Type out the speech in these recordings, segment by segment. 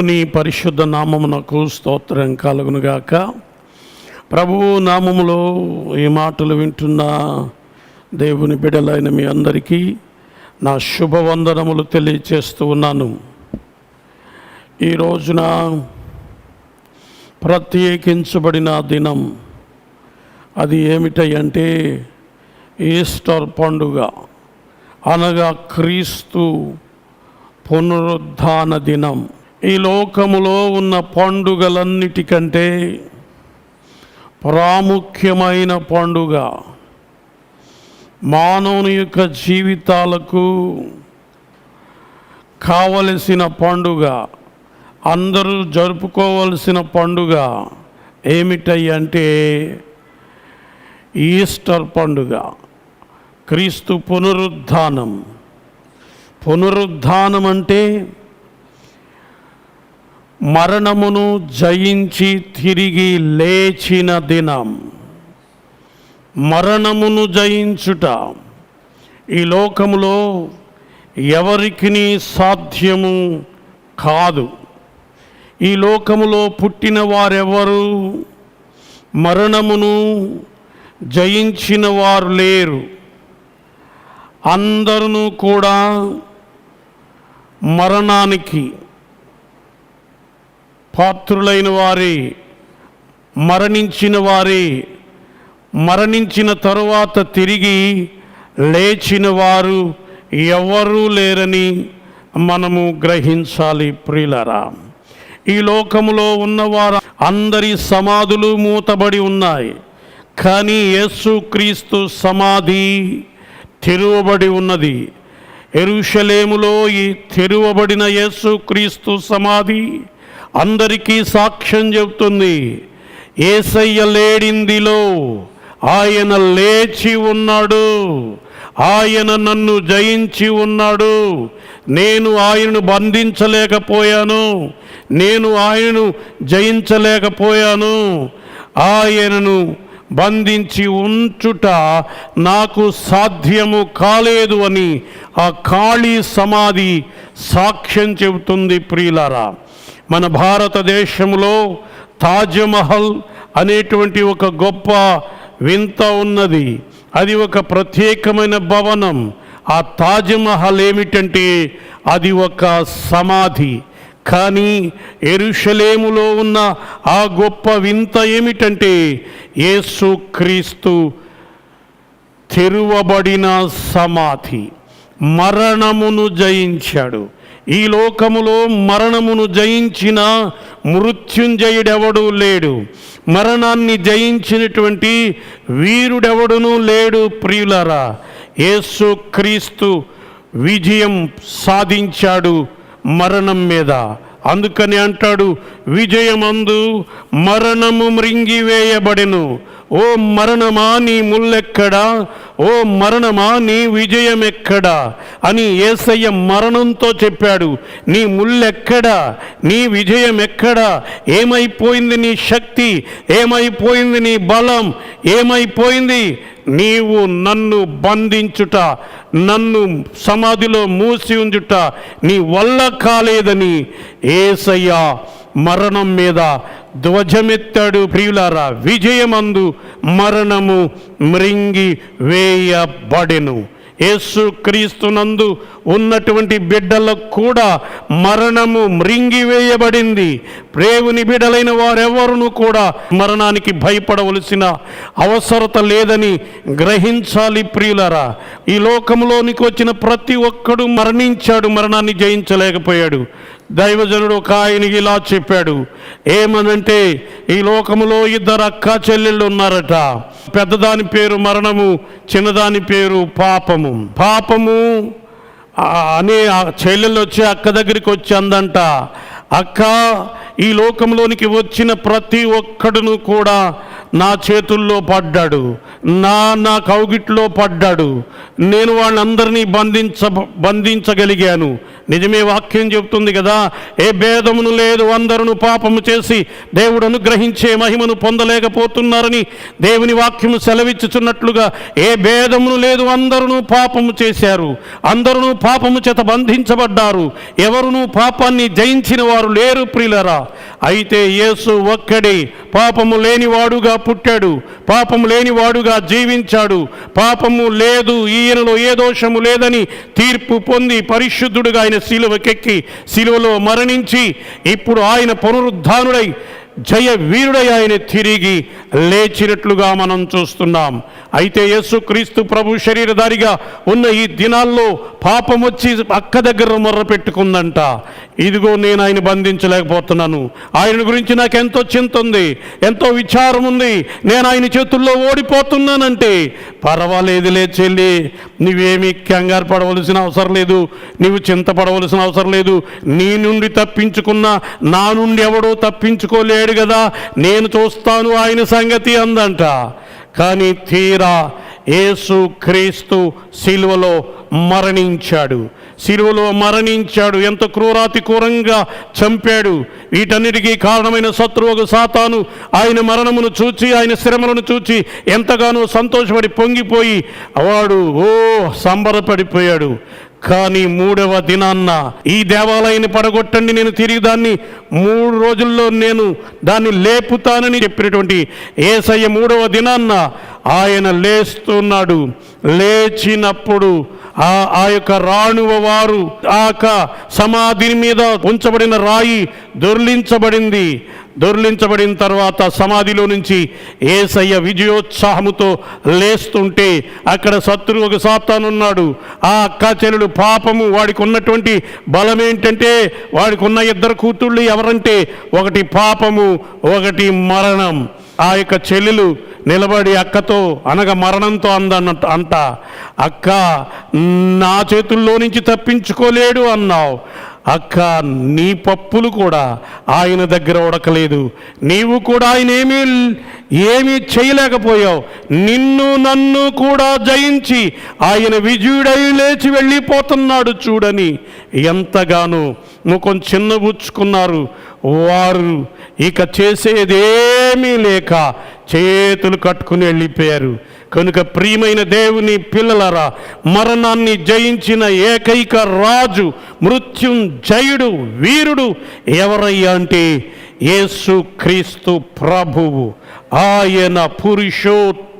ప్రభుని పరిశుద్ధ నామమునకు స్తోత్రం కలుగునుగాక. ప్రభువు నామములో ఈ మాటలు వింటున్న దేవుని బిడలైన మీ అందరికీ నా శుభవందనములు తెలియచేస్తూ ఉన్నాను. ఈ రోజున ప్రత్యేకించబడిన దినం అది ఏమిటంటే ఈస్టర్ పండుగ. అనగా క్రీస్తు పునరుద్ధాన దినం. ఈ లోకములో ఉన్న పండుగలన్నిటికంటే ప్రాముఖ్యమైన పండుగ మానవుని యొక్క జీవితాలకు కావలసిన పండుగ అందరూ జరుపుకోవలసిన పండుగ ఏమిటంటే ఈస్టర్ పండుగ క్రీస్తు పునరుద్ధానం. పునరుద్ధానం అంటే మరణమును జయించి తిరిగి లేచిన దినం. మరణమును జయించుట. ఈ లోకములో ఎవరికి సాధ్యము కాదు. ఈ లోకములో పుట్టిన వారెవరు? మరణమును జయించిన వారు లేరు. అందరూ కూడా మరణానికి పాత్రులైన వారి మరణించిన వారే మరణించిన తరువాత తిరిగి లేచిన వారు ఎవరూ లేరని మనము గ్రహించాలి ప్రియులరా. ఈ లోకములో ఉన్నవారు అందరి సమాధులు మూతబడి ఉన్నాయి. కానీ యేసుక్రీస్తు సమాధి తెరువబడి ఉన్నది. ఎరుషలేములో ఈ తెరువబడిన యేసుక్రీస్తు సమాధి అందరికీ సాక్ష్యం చెబుతుంది. ఏసయ్య లేడిందిలో ఆయన లేచి ఉన్నాడు. ఆయన నన్ను జయించి ఉన్నాడు. నేను ఆయనను బంధించలేకపోయాను. నేను ఆయనను జయించలేకపోయాను. ఆయనను బంధించి ఉంచుట నాకు సాధ్యము కాలేదు అని ఆ ఖాళీ సమాధి సాక్ష్యం చెబుతుంది ప్రియులారా. మన భారతదేశంలో తాజ్మహల్ అనేటువంటి ఒక గొప్ప వింత ఉన్నది. అది ఒక ప్రత్యేకమైన భవనం. ఆ తాజ్మహల్ ఏమిటంటే అది ఒక సమాధి. కానీ ఎరుషలేములో ఉన్న ఆ గొప్ప వింత ఏమిటంటే యేసుక్రీస్తు తెరువబడిన సమాధి. మరణమును జయించాడు. ఈ లోకములో మరణమును జయించిన మృత్యుంజయుడెవడు లేడు. మరణాన్ని జయించినటువంటి వీరుడెవడునూ లేడు ప్రియులరా. యేసుక్రీస్తు విజయం సాధించాడు మరణం మీద. అందుకని అంటాడు విజయమందు మరణము మృంగివేయబడెను. ఓ మరణమా నీ ముల్లెక్కడా? ఓ మరణమా నీ విజయం ఎక్కడా అని ఏసయ్య మరణంతో చెప్పాడు. నీ ముల్లెక్కడా? నీ విజయం ఎక్కడా ఏమైపోయింది నీ శక్తి? ఏమైపోయింది నీ బలం? ఏమైపోయింది? నీవు నన్ను బంధించుట నన్ను సమాధిలో మూసి ఉంచుట నీ వల్ల కాలేదని ఏసయ్య మరణం మీద ధ్వజమెత్తాడు ప్రియులారా విజయమందు మరణము మృంగి వేయబడెను. యేసు క్రీస్తునందు ఉన్నటువంటి బిడ్డలకు కూడా మరణము మృంగివేయబడింది ప్రేవుని బిడ్డలైన వారెవరును కూడా మరణానికి భయపడవలసిన అవసరత లేదని గ్రహించాలి ప్రియులరా. ఈ లోకంలోనికి వచ్చిన ప్రతి ఒక్కడు మరణించాడు మరణాన్ని జయించలేకపోయాడు. దైవజనుడు ఒక ఆయనకి ఇలా చెప్పాడు. ఏమనంటే ఈ లోకములో ఇద్దరు అక్క చెల్లెళ్ళు ఉన్నారట. పెద్దదాని పేరు మరణము చిన్నదాని పేరు పాపము. పాపము అనే చెల్లెళ్ళు వచ్చి అక్క దగ్గరికి వచ్చి అందంట. అక్క ఈ లోకంలోనికి వచ్చిన ప్రతి ఒక్కడును కూడా నా చేతుల్లో పడ్డాడు నా నా కౌగిట్లో పడ్డాడు. నేను వాళ్ళందరినీ బంధించ బంధించగలిగాను. నిజమే వాక్యం చెబుతుంది కదా ఏ భేదమును లేదు అందరూ పాపము చేసి దేవుడు అనుగ్రహించే మహిమను పొందలేకపోతున్నారని దేవుని వాక్యము సెలవిచ్చుచున్నట్లుగా ఏ భేదమును లేదు అందరూ పాపము చేశారు. అందరూ పాపము చేత బంధించబడ్డారు. ఎవరునూ పాపాన్ని జయించిన వారు లేరు ప్రిలరా అయితే యేసు ఒక్కడే పాపము లేనివాడుగా పుట్టాడు. పాపము లేనివాడుగా జీవించాడు. పాపము లేదు ఈయనలో ఏ దోషము లేదని తీర్పు పొంది పరిశుద్ధుడుగా ఆయన శిలువకెక్కి శిలువలో మరణించి ఇప్పుడు ఆయన పునరుద్ధానుడై జయ వీరుడై ఆయన తిరిగి లేచినట్లుగా మనం చూస్తున్నాం. అయితే యేసు క్రీస్తు ప్రభు శరీరధారిగా ఉన్న ఈ దినాల్లో పాపం వచ్చి అక్క దగ్గర మొర్ర పెట్టుకుందంట. ఇదిగో నేను ఆయన బంధించలేకపోతున్నాను. ఆయన గురించి నాకు ఎంతో చింత ఉంది ఎంతో విచారం ఉంది. నేను ఆయన చేతుల్లో ఓడిపోతున్నానంటే పర్వాలేదు చెల్లి నువ్వేమీ కంగారు పడవలసిన అవసరం లేదు. నువ్వు చింతపడవలసిన అవసరం లేదు. నీ నుండి తప్పించుకున్న నా నుండి ఎవడో తప్పించుకోలేడు కదా. నేను చూస్తాను ఆయన సంగతి అందంట. కానీ తీరా యేసు క్రీస్తు శిలువలో మరణించాడు. శిలువలో మరణించాడు. ఎంత క్రూరాతి క్రూరంగా చంపాడు. వీటన్నిటికీ కారణమైన శత్రువు సాతాను ఆయన మరణమును చూచి ఆయన శ్రమలను చూచి ఎంతగానో సంతోషపడి పొంగిపోయి వాడు ఓ సంబరపడిపోయాడు. కానీ మూడవ దినాన్న ఈ దేవాలయాన్ని పడగొట్టండి నేను తిరిగి దాన్ని మూడు రోజుల్లో నేను దాన్ని లేపుతానని చెప్పినటువంటి ఏసయ్య మూడవ దినాన్న ఆయన లేస్తున్నాడు. లేచినప్పుడు ఆ ఆ యొక్క రాణువ వారు ఆ యొక్క సమాధి మీద ఉంచబడిన రాయి దొర్లించబడింది. దొర్లించబడిన తర్వాత సమాధిలో నుంచి ఏసయ్య విజయోత్సాహముతో లేస్తుంటే అక్కడ శత్రువు ఒక సాతానున్నాడు ఆ అక్క చెల్లెలు పాపము వాడికి ఉన్నటువంటి బలం ఏంటంటే వాడికి ఉన్న ఇద్దరు కూతుళ్ళు ఎవరంటే ఒకటి పాపము ఒకటి మరణం. ఆ యొక్క చెల్లెలు నిలబడి అక్కతో అనగా మరణంతో అందన్నట్టు అంట అక్క నా చేతుల్లో నుంచి తప్పించుకోలేడు అన్నావు. అక్క నీ పప్పులు కూడా ఆయన దగ్గర ఉడకలేదు. నీవు కూడా ఆయన ఏమీ ఏమీ చేయలేకపోయావు. నిన్ను నన్ను కూడా జయించి ఆయన విజయుడై లేచి వెళ్ళిపోతున్నాడు చూడని. ఎంతగానో ముఖం చిన్నబుచ్చుకున్నారు. వారు ఇక చేసేదేమీ లేక చేతులు కట్టుకుని వెళ్ళిపోయారు. కనుక ప్రియమైన దేవుని పిల్లలరా మరణాన్ని జయించిన ఏకైక రాజు మృత్యుంజయుడు వీరుడు ఎవరయ్యా అంటే యేసు క్రీస్తు ప్రభువు. ఆయన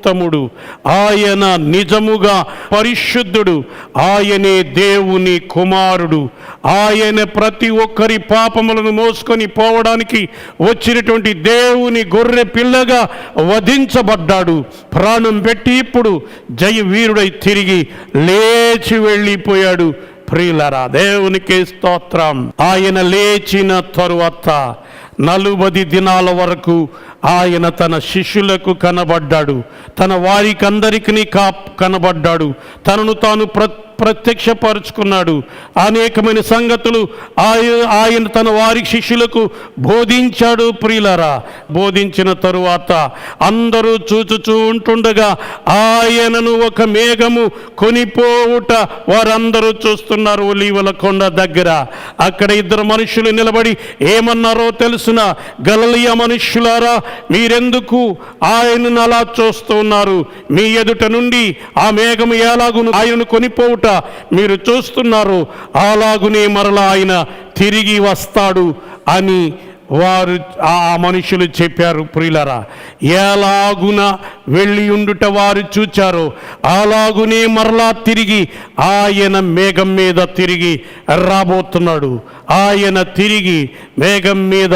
ఉత్తముడు ఆయన నిజముగా పరిశుద్ధుడు ఆయనే దేవుని కుమారుడు. ఆయన ప్రతి ఒక్కరి పాపములను మోసుకొని పోవడానికి వచ్చినటువంటి దేవుని గొర్రె పిల్లగా వధించబడ్డాడు. ప్రాణం పెట్టి ఇప్పుడు జయ వీరుడై తిరిగి లేచి వెళ్ళిపోయాడు. ప్రియులరా దేవునికి స్తోత్రం. ఆయన లేచిన తరువాత నలుబది దినాల వరకు ఆయన తన శిష్యులకు కనబడ్డాడు. తన వారికందరికీ కా కనబడ్డాడు. తనను తాను ప్రతి ప్రత్యక్షపరుచుకున్నాడు. అనేకమైన సంగతులు ఆయన ఆయన తన వారి శిష్యులకు బోధించాడు ప్రియులరా. బోధించిన తరువాత అందరూ చూచుచూ ఉంటుండగా ఆయనను ఒక మేఘము కొనిపోవుట వారందరూ చూస్తున్నారు ఒలీవల కొండ దగ్గర. అక్కడ ఇద్దరు మనుషులు నిలబడి ఏమన్నారో తెలుసున గలలియ మనుష్యులారా మీరెందుకు ఆయనను అలా చూస్తున్నారు? మీ ఎదుట నుండి ఆ మేఘము ఎలాగును ఆయనను కొనిపోవుట మీరు చూస్తున్నారు అలాగునే మరలా ఆయన తిరిగి వస్తాడు అని వారు ఆ మనుషులు చెప్పారు. ప్రియులరా ఎలాగున వెళ్ళి ఉండుట వారు చూచారో. అలాగునే మరలా తిరిగి ఆయన మేఘం మీద తిరిగి రాబోతున్నాడు. ఆయన తిరిగి మేఘం మీద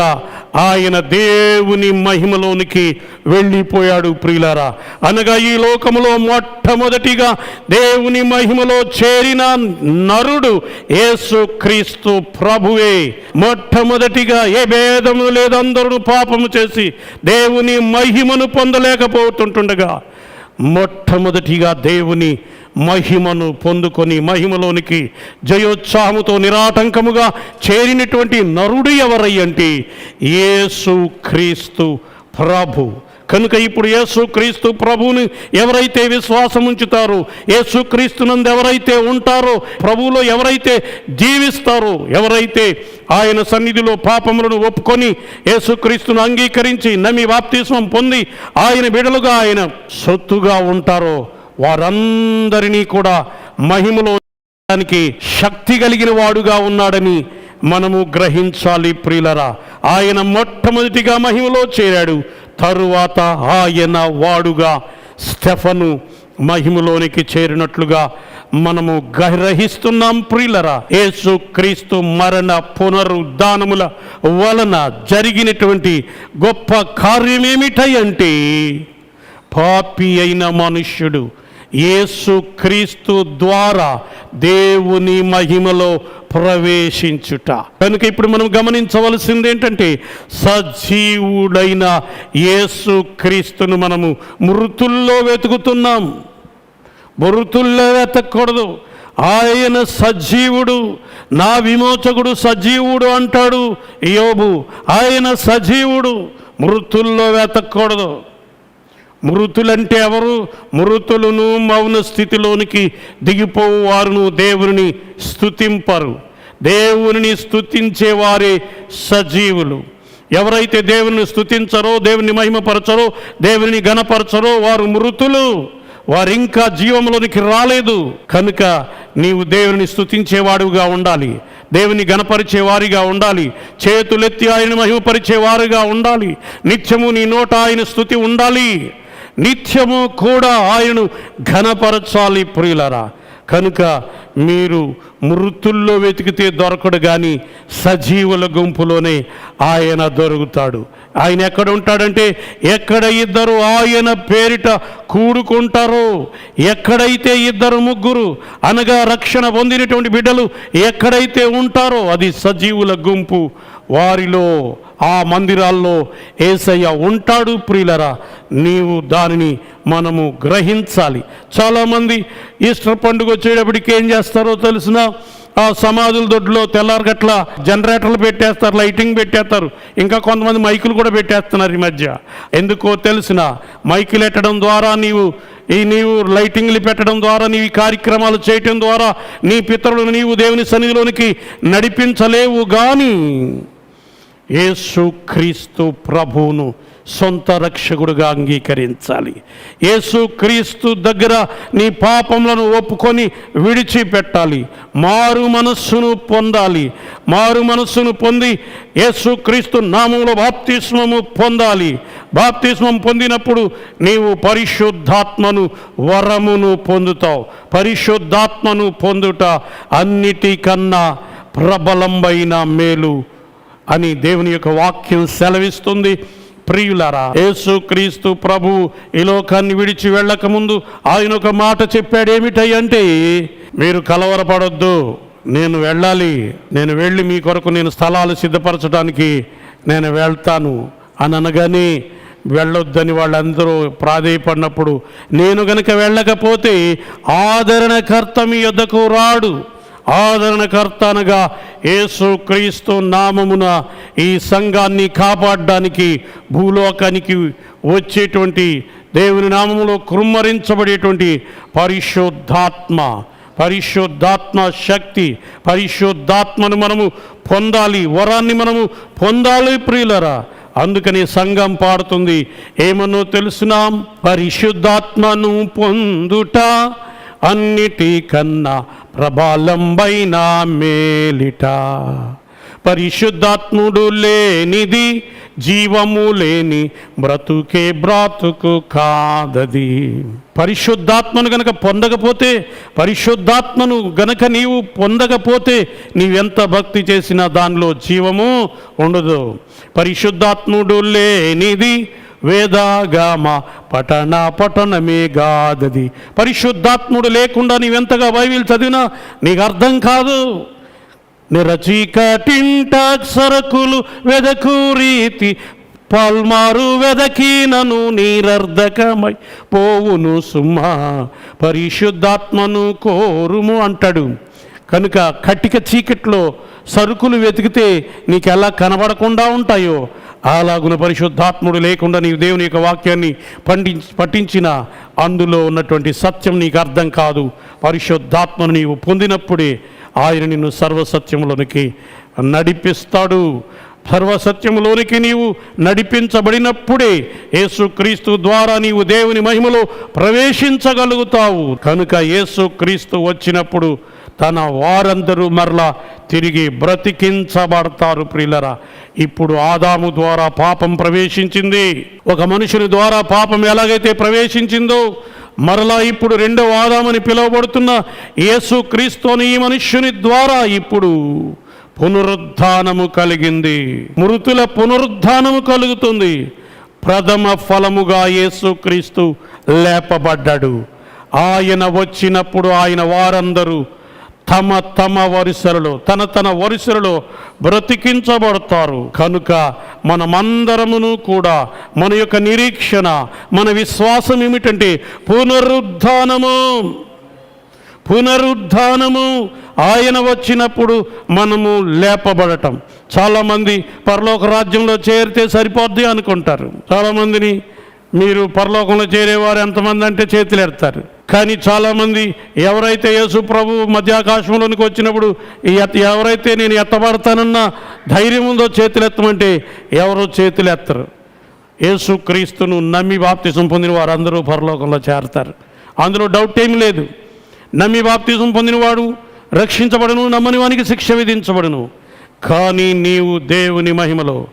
ఆయన దేవుని మహిమలోనికి వెళ్ళిపోయాడు ప్రియులారా. అనగా ఈ లోకములో మొట్టమొదటిగా దేవుని మహిమలో చేరిన నరుడు యేసు క్రీస్తు ప్రభువే. మొట్టమొదటిగా ఏ భేదము లేదందరూ పాపము చేసి దేవుని మహిమను పొందలేకపోతుంటుండగా మొట్టమొదటిగా దేవుని మహిమను పొందుకొని మహిమలోనికి జయోత్సాహముతో నిరాటంకముగా చేరినటువంటి నరుడు ఎవరయ్యంటే యేసు క్రీస్తు ప్రభు. కనుక ఇప్పుడు యేసుక్రీస్తు ప్రభువుని ఎవరైతే విశ్వాసం ఉంచుతారో యేసుక్రీస్తునందు ఎవరైతే ఉంటారో ప్రభువులో ఎవరైతే జీవిస్తారో ఎవరైతే ఆయన సన్నిధిలో పాపములను ఒప్పుకొని యేసుక్రీస్తును అంగీకరించి నమ్మి బాప్తిస్మం పొంది ఆయన బిడలుగా ఆయన సొత్తుగా ఉంటారో వారందరినీ కూడా మహిమలో దానికి శక్తి కలిగిన వాడుగా ఉన్నాడని మనము గ్రహించాలి ప్రియులరా. ఆయన మొట్టమొదటిగా మహిమలో చేరాడు. తరువాత ఆయన వాడుగా స్టెఫను మహిమలోనికి చేరినట్లుగా మనము గ్రహిస్తున్నాం ప్రియులరా. యేసు క్రీస్తు మరణ పునరుద్ధానముల వలన జరిగినటువంటి గొప్ప కార్యమేమిటంటే పాపి అయిన మనుష్యుడు యేసు క్రీస్తు ద్వారా దేవుని మహిమలో ప్రవేశించుట. కనుక ఇప్పుడు మనం గమనించవలసింది ఏంటంటే సజీవుడైన యేసు క్రీస్తును మనము మృతుల్లో వెతుకుతున్నాం. మృతుల్లో వెతకూడదు ఆయన సజీవుడు నా విమోచకుడు సజీవుడు అంటాడు యోబు. ఆయన సజీవుడు మృతుల్లో వెతకూడదు మృతులంటే ఎవరు? మృతులను మౌన స్థితిలోనికి దిగిపోవు వారును దేవుని స్థుతింపరు దేవుని స్థుతించేవారే సజీవులు. ఎవరైతే దేవుని స్థుతించరో దేవుని మహిమపరచరో దేవుని గణపరచరో వారు మృతులు. వారు ఇంకా జీవంలోనికి రాలేదు. కనుక నీవు దేవుని స్థుతించేవాడుగా ఉండాలి. దేవుని గణపరిచేవారిగా ఉండాలి. చేతులెత్తి ఆయన మహిమపరిచే వారుగా ఉండాలి. నిత్యము నీ నోట ఆయన స్థుతి ఉండాలి. నిత్యము కూడా ఆయనను ఘనపరచాలి ప్రియులరా. కనుక మీరు మృతుల్లో వెతికితే దొరకడు కానీ సజీవుల గుంపులోనే ఆయన దొరుకుతాడు. ఆయన ఎక్కడ ఉంటాడంటే ఎక్కడ ఇద్దరు ఆయన పేరిట కూడుకుంటారో ఎక్కడైతే ఇద్దరు ముగ్గురు అనగా రక్షణ పొందినటువంటి బిడ్డలు ఎక్కడైతే ఉంటారో అది సజీవుల గుంపు వారిలో. ఆ మందిరాల్లో ఏసయ్య ఉంటాడు ప్రియులరా. నీవు దానిని మనము గ్రహించాలి. చాలామంది ఈస్టర్ పండుగ వచ్చేటప్పటికి ఏం చేస్తారో తెలిసిన ఆ సమాధుల దొడ్లో తెల్లారగట్ల జనరేటర్లు పెట్టేస్తారు లైటింగ్ పెట్టేస్తారు. ఇంకా కొంతమంది మైకులు కూడా పెట్టేస్తున్నారు ఈ మధ్య. ఎందుకో తెలిసిన మైకులు ఎట్టడం ద్వారా నీవు ఈ నీవు లైటింగ్లు పెట్టడం ద్వారా నీవు ఈ కార్యక్రమాలు చేయటం ద్వారా నీ పితరులను నీవు దేవుని సన్నిధిలోనికి నడిపించలేవు కానీ యేసుక్రీస్తు ప్రభువును సొంత రక్షకుడుగా అంగీకరించాలి. యేసుక్రీస్తు దగ్గర నీ పాపములను ఒప్పుకొని విడిచిపెట్టాలి. మారు మనస్సును పొందాలి. మారు మనస్సును పొంది యేసుక్రీస్తు నామంలో బాప్తిస్మము పొందాలి. బాప్తిస్మం పొందినప్పుడు నీవు పరిశుద్ధాత్మను వరమును పొందుతావు. పరిశుద్ధాత్మను పొందుట అన్నిటికన్నా ప్రబలంబైన మేలు. అని దేవుని యొక్క వాక్యం సెలవిస్తుంది. ప్రియులారా యేసుక్రీస్తు ప్రభు ఈ లోకాన్ని విడిచి వెళ్ళక ముందు ఆయన ఒక మాట చెప్పాడు. ఏమిటంటే మీరు కలవరపడొద్దు నేను వెళ్ళాలి నేను వెళ్ళి మీ కొరకు నేను స్థలాలు సిద్ధపరచడానికి నేను వెళ్తాను అని అనగానే వెళ్ళొద్దని వాళ్ళందరూ ప్రాధేయపడినప్పుడు నేను గనక వెళ్ళకపోతే ఆదరణకర్త మీ యొద్దకు రాడు. ఆదరణకర్త అనగా యేసు క్రీస్తు నామమున ఈ సంఘాన్ని కాపాడడానికి భూలోకానికి వచ్చేటువంటి దేవుని నామములో కృమ్మరించబడేటువంటి పరిశుద్ధాత్మ పరిశుద్ధాత్మ శక్తి పరిశుద్ధాత్మను మనము పొందాలి వరాన్ని మనము పొందాలి ప్రియులరా. అందుకని సంఘం పాడుతుంది ఏమనో తెలుసునాం? పరిశుద్ధాత్మను పొందుట అన్నిటికన్నా ప్రబలంబైన మేలిట. పరిశుద్ధాత్ముడు లేనిది జీవము లేని బ్రతుకే బ్రాతుకు కాదది. పరిశుద్ధాత్మను గనక పొందకపోతే పరిశుద్ధాత్మను గనక నీవు పొందకపోతే నీవెంత భక్తి చేసినా దానిలో జీవము ఉండదు. పరిశుద్ధాత్ముడు లేనిది వేదాగామ పఠన పఠనమే గాదది. పరిశుద్ధాత్ముడు లేకుండా నీవెంతగా బైబిల్ చదివినా నీకు అర్థం కాదు. నిరచీకటింటాక్షరకులు వెదకు రీతి పల్మారు వెదకినను నీరర్ధకమై పోవును సుమ్మా. పరిశుద్ధాత్మను కోరుము అంటాడు. కనుక కట్టిక చీకట్లో సరుకులు వెతికితే నీకు ఎలా కనబడకుండా ఉంటాయో అలాగున పరిశుద్ధాత్ముడు లేకుండా నీవు దేవుని యొక్క వాక్యాన్ని పండించి పఠించిన అందులో ఉన్నటువంటి సత్యం నీకు అర్థం కాదు. పరిశుద్ధాత్మను నీవు పొందినప్పుడే ఆయన నిన్ను సర్వసత్యములోనికి నడిపిస్తాడు. సర్వసత్యములోనికి నీవు నడిపించబడినప్పుడే యేసుక్రీస్తు ద్వారా నీవు దేవుని మహిమలో ప్రవేశించగలుగుతావు. కనుక యేసుక్రీస్తు వచ్చినప్పుడు తన వారందరూ మరలా తిరిగి బ్రతికించబడతారు ప్రియులరా. ఇప్పుడు ఆదాము ద్వారా పాపం ప్రవేశించింది. ఒక మనుషుని ద్వారా పాపం ఎలాగైతే ప్రవేశించిందో మరలా ఇప్పుడు రెండవ ఆదామని పిలువబడుతున్న యేసు క్రీస్తుని ఈ మనుష్యుని ద్వారా ఇప్పుడు పునరుద్ధానము కలిగింది. మృతుల పునరుద్ధానము కలుగుతుంది. ప్రథమ ఫలముగా యేసుక్రీస్తు లేపబడ్డాడు. ఆయన వచ్చినప్పుడు ఆయన వారందరూ తమ తమ వరుసలలో తన తన వరుసలలో బ్రతికించబడతారు. కనుక మనమందరమును కూడా మన యొక్క నిరీక్షణ మన విశ్వాసం ఏమిటంటే పునరుద్ధానము. పునరుద్ధానము. ఆయన వచ్చినప్పుడు మనము లేపబడటం. చాలామంది పరలోక రాజ్యంలో చేరితే సరిపోద్ది అనుకుంటారు. చాలామందిని మీరు పరలోకంలో చేరేవారు ఎంతమంది అంటే చేతులు ఎడతారు. కానీ చాలామంది ఎవరైతే యేసు ప్రభు మధ్యాకాశంలోనికి వచ్చినప్పుడు ఈ ఎత్త- ఎవరైతే నేను ఎత్తబడతానన్న ధైర్యం ఉందో చేతులు ఎత్తమంటే ఎవరో చేతులు ఎత్తరు. యేసుక్రీస్తును నమ్మి బాప్తిజం పొందిన వారందరూ పరలోకంలో చేరతారు. అందులో డౌట్ ఏమీ లేదు. నమ్మి బాప్తిజం పొందినవాడు రక్షించబడను నమ్మని వానికి శిక్ష విధించబడును. కానీ నీవు దేవుని మహిమలో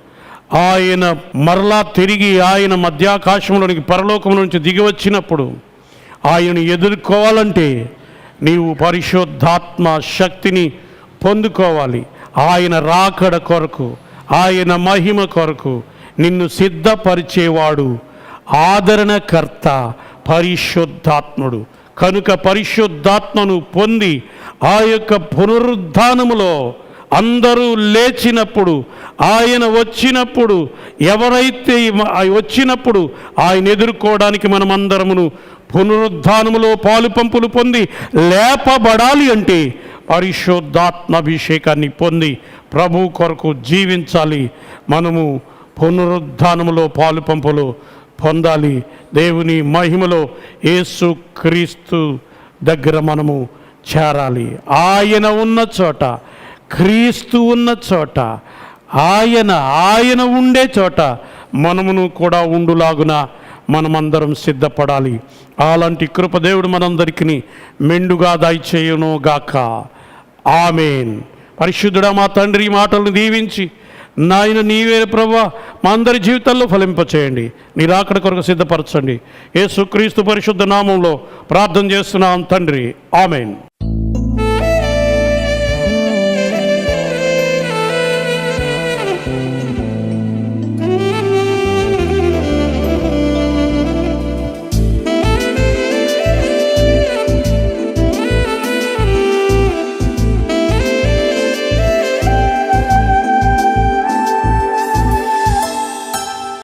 ఆయన మరలా తిరిగి ఆయన మధ్యాకాశంలోనికి పరలోకం నుంచి దిగి వచ్చినప్పుడు ఆయన ఎదుర్కోవాలంటే నీవు పరిశుద్ధాత్మ శక్తిని పొందుకోవాలి. ఆయన రాకడ కొరకు ఆయన మహిమ కొరకు నిన్ను సిద్ధపరిచేవాడు ఆదరణకర్త పరిశుద్ధాత్ముడు. కనుక పరిశుద్ధాత్మను పొంది ఆ యొక్క పునరుద్ధానములో అందరూ లేచినప్పుడు ఆయన వచ్చినప్పుడు ఎవరైతే వచ్చినప్పుడు ఆయన ఎదుర్కోవడానికి మనమందరమును పునరుద్ధానములో పాలు పంపులు పొంది లేపబడాలి అంటే పరిశుద్ధాత్మాభిషేకాన్ని పొంది ప్రభు కొరకు జీవించాలి. మనము పునరుద్ధానములో పాలు పంపులు పొందాలి. దేవుని మహిమలో యేసు క్రీస్తు దగ్గర మనము చేరాలి. ఆయన ఉన్న చోట క్రీస్తు ఉన్న చోట ఆయన ఆయన ఉండే చోట మనమును కూడా ఉండులాగున మనమందరం సిద్ధపడాలి. అలాంటి కృపదేవుడు మనందరికీ మెండుగా దయచేయును గాక ఆమెన్. పరిశుద్ధుడా మా తండ్రి మాటలను దీవించి నాయన నీవే ప్రభా మా అందరి జీవితాల్లో ఫలింపచేయండి. నీ రాకడ కొరకు సిద్ధపరచండి. యేసుక్రీస్తు పరిశుద్ధ నామంలో ప్రార్థన చేస్తున్నాం తండ్రి. ఆమెన్.